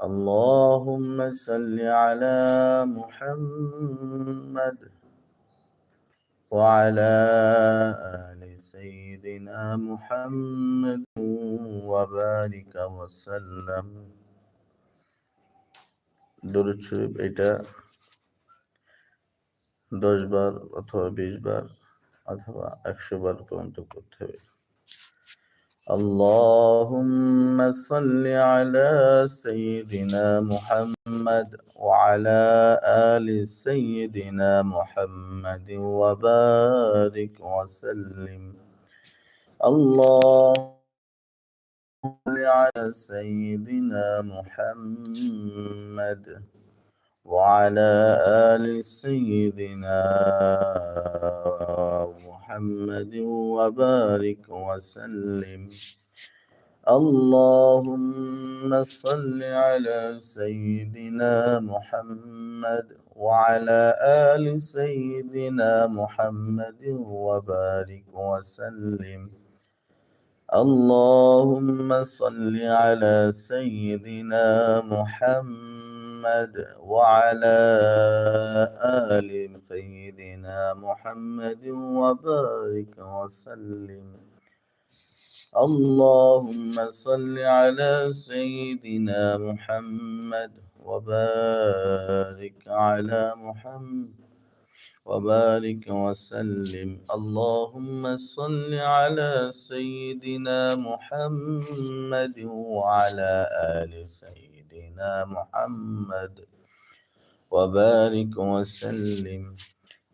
اللهم صل على محمد وعلى آل سيدنا محمد وبارك وسلم দরুদ শরীফ এটা দশ বার অথবা বিশ বার অথবা একশো বার পর্যন্ত করতে হবে اللهم صل على سيدنا محمد وعلى آل سيدنا محمد وبارك وسلم. اللهم على سيدنا محمد. وعلى آل سيدنا محمد وبارك وسلم. اللهم صل على سيدنا محمد وعلى آل سيدنا محمد وبارك وسلم. اللهم صل على سيدنا محمد محمد وعلى آل سيدنا محمد وبارك وسلم. اللهم صل على سيدنا محمد وبارك على محمد وبارك وسلم. اللهم صل على سيدنا محمد وعلى آل سيدنا سيدنا محمد وبارك وسلم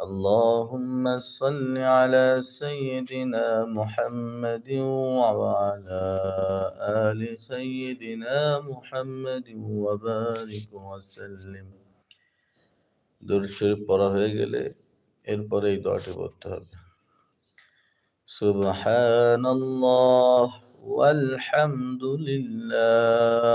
اللهم صل على سيدنا محمد وعلى آل سيدنا محمد وبارك وسلم দূর শরীফ পড়া হয়ে গেলে এরপরে এই দোয়াটি পড়তে হবে সুবহানাল্লাহ والحمد لله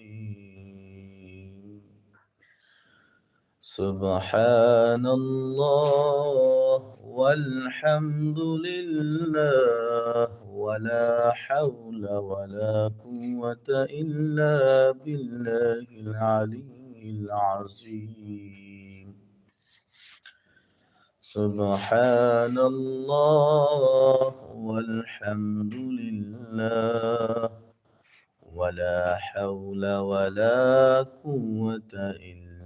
سبحان الله والحمد لله ولا حول ولا قوة إلا بالله العلي العظيم. سبحان الله والحمد لله ولا حول ولا قوة إلا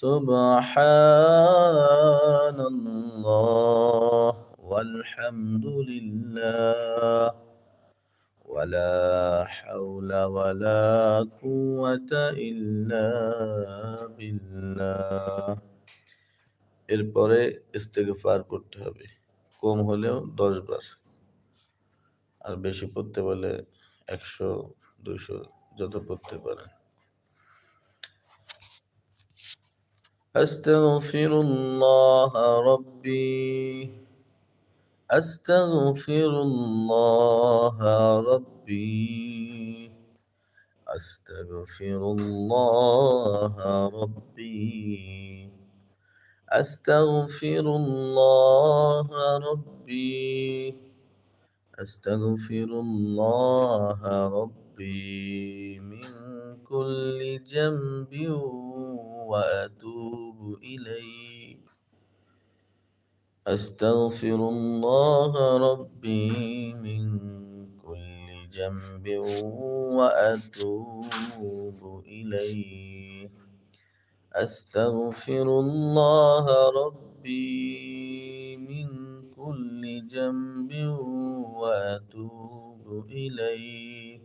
سبحان الله والحمد لله ولا حول ولا قوة إلا بالله এরপরে ইস্তেগফার করতে হবে কম হলেও দশ বার আর বেশি পড়তে বলে একশো দুইশো যত পড়তে পারেন أستغفر الله ربي. أستغفر الله ربي. أستغفر الله ربي. أستغفر الله ربي. أستغفر الله ربي من كل جنب وأتوب إليه. أستغفر الله ربي من كل جنب وأتوب إليه. أستغفر الله ربي من كل جنب وأتوب إليه.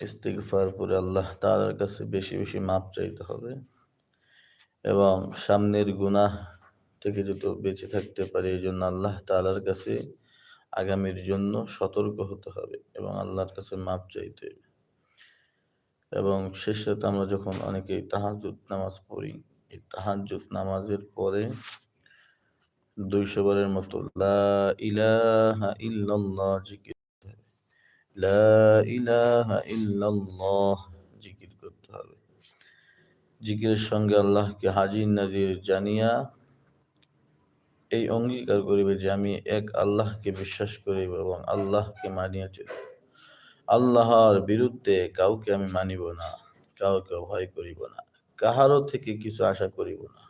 ইস্তিগফার করে আল্লাহ তাআলার কাছে বেশি বেশি মাপ চাইতে হবে এবং সামনের গুনাহ থেকে যত বেঁচে থাকতে পারি এই জন্য আল্লাহ তালার কাছে আগামীর জন্য সতর্ক হতে হবে এবং আল্লাহর কাছে মাপ চাইতে হবে। এবং শেষ রাতে আমরা যখন অনেকেই তাহাজুদ নামাজ পড়ি, এই তাহাজুদ নামাজের পরে দুইশো বারের মতো লা ইলাহা ইল্লাল্লাহ জিকির জিকির করতে হবে। জিকিরের সঙ্গে আল্লাহকে হাজির নাজির জানিয়া এই অঙ্গীকার করিবে যে আমি এক আল্লাহকে বিশ্বাস করিব এবং আল্লাহকে মানিয়া চলিব আল্লাহর বিরুদ্ধে কাউকে আমি মানিব না, কাউকে ভয় করিব না, কাহারও থেকে কিছু আশা করিব না।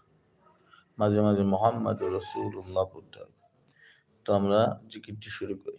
মাঝে মাঝে মোহাম্মদ রসুল্লাহ পড়তে হবে। তো আমরা জিকিরটি শুরু করি।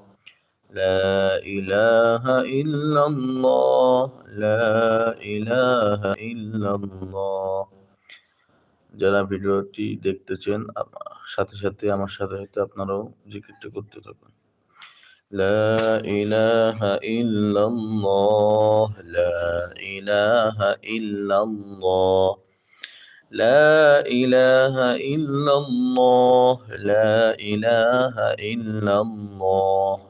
لا إله إلا الله لا إله إلا الله যারা ভিডিওটি দেখতেছেন সাথে সাথে আমার সাথে সাথে আপনারাও জিকিরটা করতে থাকুন لا إله إلا الله لا إله إلا الله لا إله إلا الله لا إله إلا الله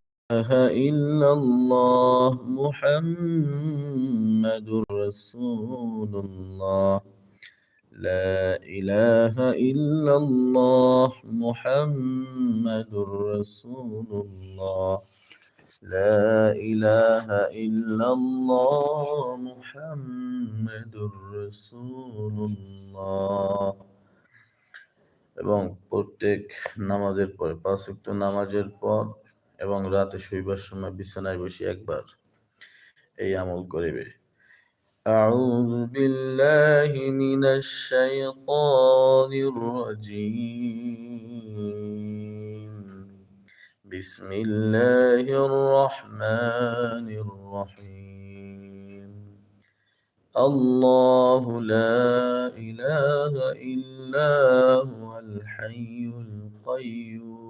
إلا الله محمد رسول الله لا إله إلا الله محمد رسول الله لا إله إلا الله محمد رسول الله এবং প্রত্যেক নামাজের পরে পাঁচ উক্ত নামাজের পর এবং রাতে শৈবার সময় বিছানায় বসে একবার এই আমল করিবে أعوذ بالله من الشيطان الرجيم بسم الله الرحمن الرحيم الله لا إله إلا هو الحي القيوم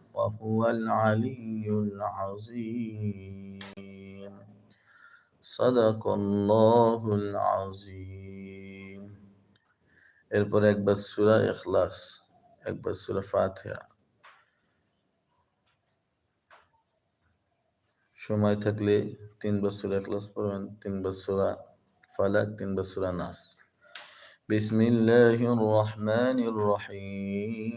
وهو العلي العظيم صدق الله العظيم এরপর একবার সূরা ইখলাস একবার সূরা ফাতিহা সময় থাকলে তিন বছর এখলাস পড়বেন তিন বছর ফালাক তিন বছর নাস বিসমিল্লাহির রহমানির রহিম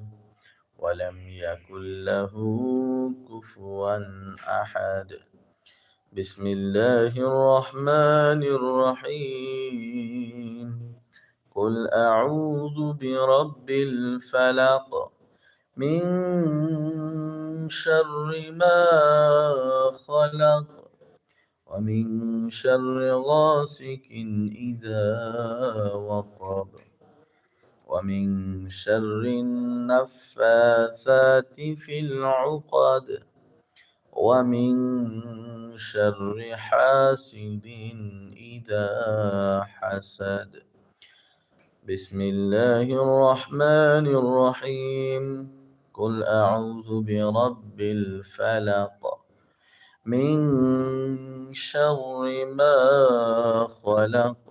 ولم يكن له كفوا أحد. بسم الله الرحمن الرحيم. قل أعوذ برب الفلق من شر ما خلق ومن شر غاسق إذا وقب. ومن شر النفاثات في العقد ومن شر حاسد إذا حسد. بسم الله الرحمن الرحيم. قل أعوذ برب الفلق. من شر ما خلق.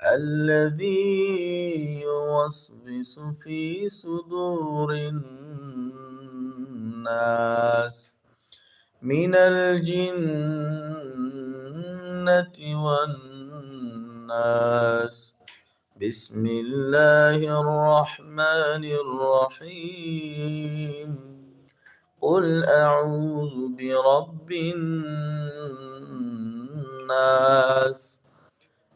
الذي يوسوس في صدور الناس من الجنة والناس. بسم الله الرحمن الرحيم. قل أعوذ برب الناس.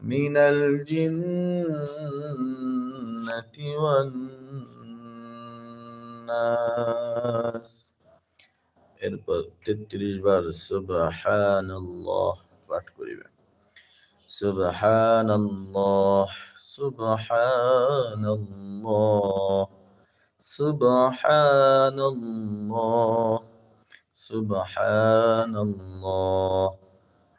من الجنة والناس এরপর তেত্রিশ বার সুবহান আল্লাহ পাঠ করিবেন সুবহান আল্লাহ সুবহান আল্লাহ سبحان الله سبحان الله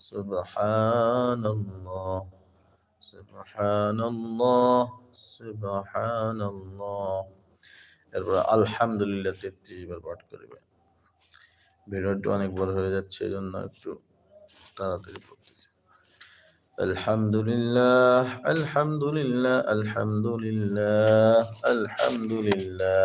سبحان الله سبحان الله سبحان الله এরপর আলহামদুলিল্লাহ তেত্রিশ বার পাঠ করবে ভিডিওটা অনেক বড় হয়ে যাচ্ছে এই জন্য একটু তাড়াতাড়ি পড়তেছি الحمد لله الحمد لله الحمد لله الحمد لله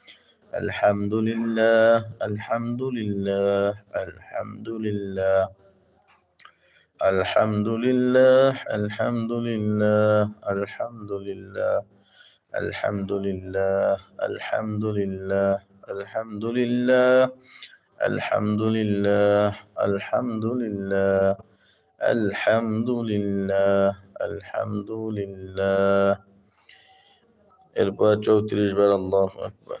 الحمد لله الحمد لله الحمد لله الحمد لله الحمد لله الحمد لله الحمد لله الحمد لله الحمد لله الحمد لله الحمد لله الحمد لله الحمد لله এরপর চৌত্রিশ বার আল্লাহ আকবর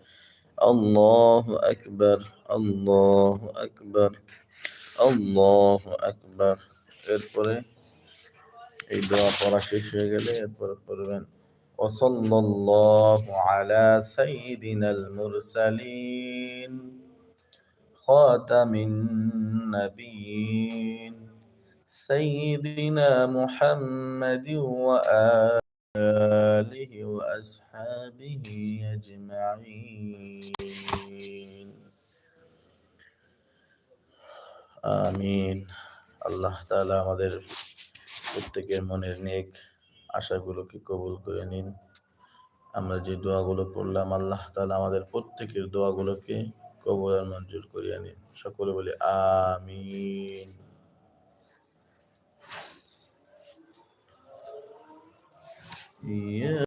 الله أكبر الله أكبر الله أكبر এরপরে এই দোয়া পড়া শেষ হয়ে গেলে এরপরে করবেন وصلى الله على سيدنا المرسلين خاتم النبيين سيدنا محمد وآله وأصحابه أجمعين আমিন আল্লাহ তাআলা আমাদের প্রত্যেকের মনের নেক আশাগুলোকে কবুল করে নিন আমরা যে দোয়াগুলো পড়লাম আল্লাহ তাআলা আমাদের প্রত্যেকের দোয়াগুলোকে কবুল আর মঞ্জুর করিয়া নিন সকলে বলে আমিন Yeah.